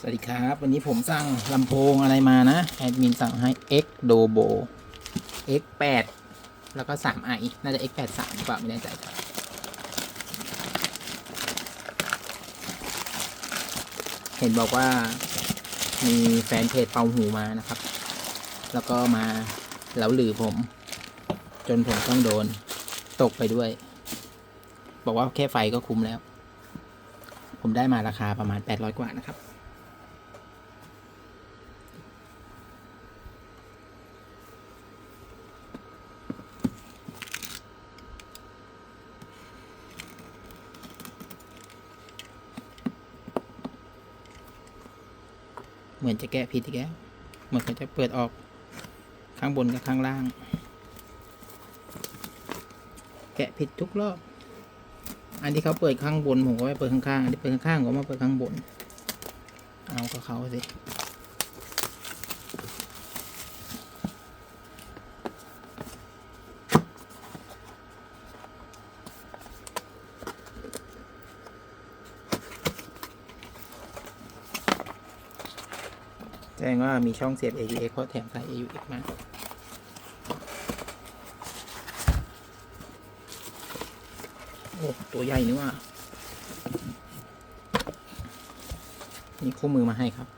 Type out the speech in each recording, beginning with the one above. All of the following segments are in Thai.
สวัสดีครับ วันนี้ผมสั่งลำโพงอะไรมานะ แอดมินสั่งให้ X Dobo X 8แล้วก็ 3i น่าจะ X 8 3หรือเปล่าไม่แน่ใจครับ เห็นบอกว่ามีแฟนเพจเป่าหูมานะครับ แล้วก็มาเหลาหลือผม จนผมต้องโดนตกไปด้วย บอกว่าแค่ไฟก็คุ้มแล้ว ผมได้มาราคาประมาณ 800 กว่านะครับ มือนจะแกะผิดอีกแล้วเหมือนจะเปิดออกข้างบนกับข้างล่าง แกะผิดทุกรอบ อันที่เขาเปิดข้างบนผมก็ไม่เปิดข้างๆอันที่เปิดข้างๆผมก็มาเปิดข้างบน เอากับเขาสิ แจ้งว่ามีช่องเสียบ AUX เพราะแถมสาย AUX มาโอ้ตัวใหญ่นี่ว่านี่คู่มือมาให้ครับ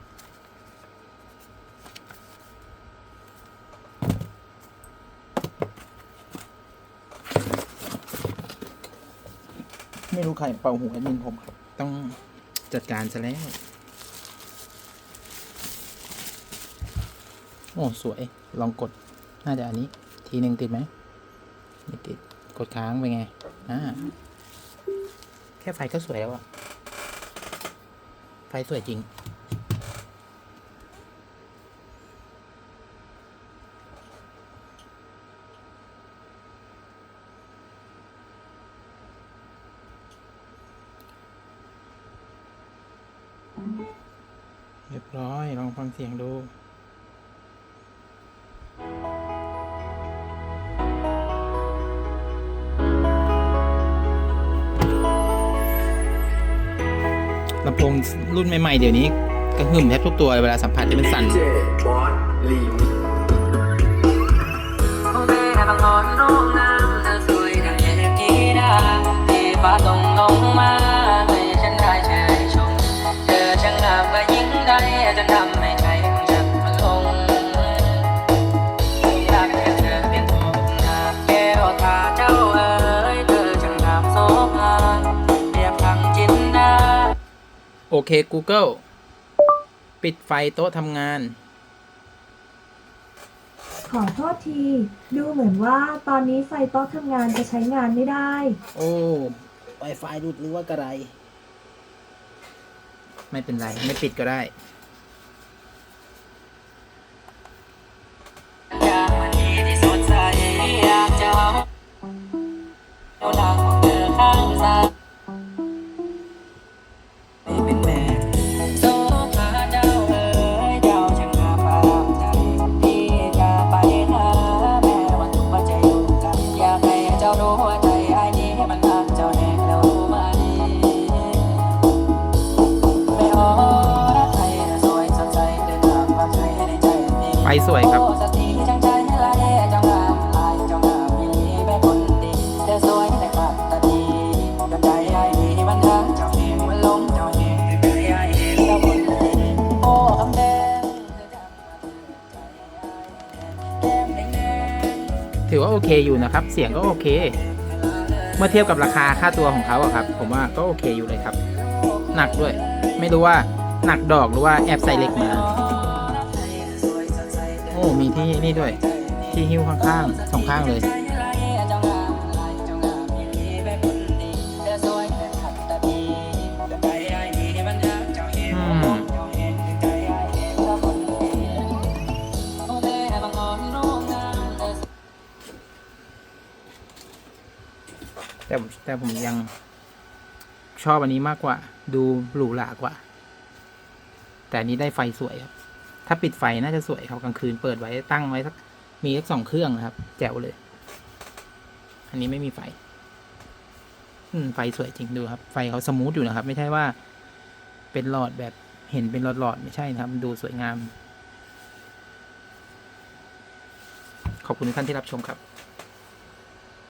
ไม่รู้ใครเป่าหูแอดมินผมครับ ต้องจัดการซะแล้ว โอ้สวย ลองกด น่าจะอันนี้ ทีหนึ่งติดไหมไม่ติด กดค้างไปไง อ่า แค่ไฟก็สวยแล้วอะไฟสวยจริง เรียบร้อย ลองฟังเสียงดู พงรุ่นใหม่ๆเดี๋ยวนี้กระหึ่มแทบทุกตัวเวลาสัมผัสจะเป็นสั่นเจบ โอเค Google ปิดไฟโต๊ะทำงาน ขอโทษที ดูเหมือนว่าตอนนี้ไฟโต๊ะทำงานจะใช้งานไม่ได้ โอ้ Wi-Fi หลุดหรือว่ากระไร ไม่เป็นไร ไม่ปิดก็ได้ อ้แก้มแดงถือว่าโอเคอยู่นะครับ เสียงก็โอเค เมื่อเทียบกับราคาค่าตัวของเขาอะครับ ผมว่าก็โอเคอยู่เลยครับ หนักด้วย ไม่รู้ว่าหนักดอกหรือว่าแอบใส่เหล็กมา โอ้มีที่นี่ด้วย ที่หิ้วข้างๆสองข้างเลยอืมแต่ผมแต่ผมยังชอบอันนี้มากกว่า ดูหรูหรากว่า แต่นนี้ได้ไฟสวยครับ ถ้าปิดไฟน่าจะสวยครับกลางคืนเปิดไว้ตั้งไว้สักมีสักสองเครื่องนะครับ แจ๋วเลย อันนี้ไม่มีไฟ อืมไฟสวยจริงดูครับ ไฟเขาสมูทอยู่นะครับ ไม่ใช่ว่า เป็นหลอดแบบเห็นเป็นหลอดๆไม่ใช่นะครับ ดูสวยงาม ขอบคุณทุกท่านที่รับชมครับ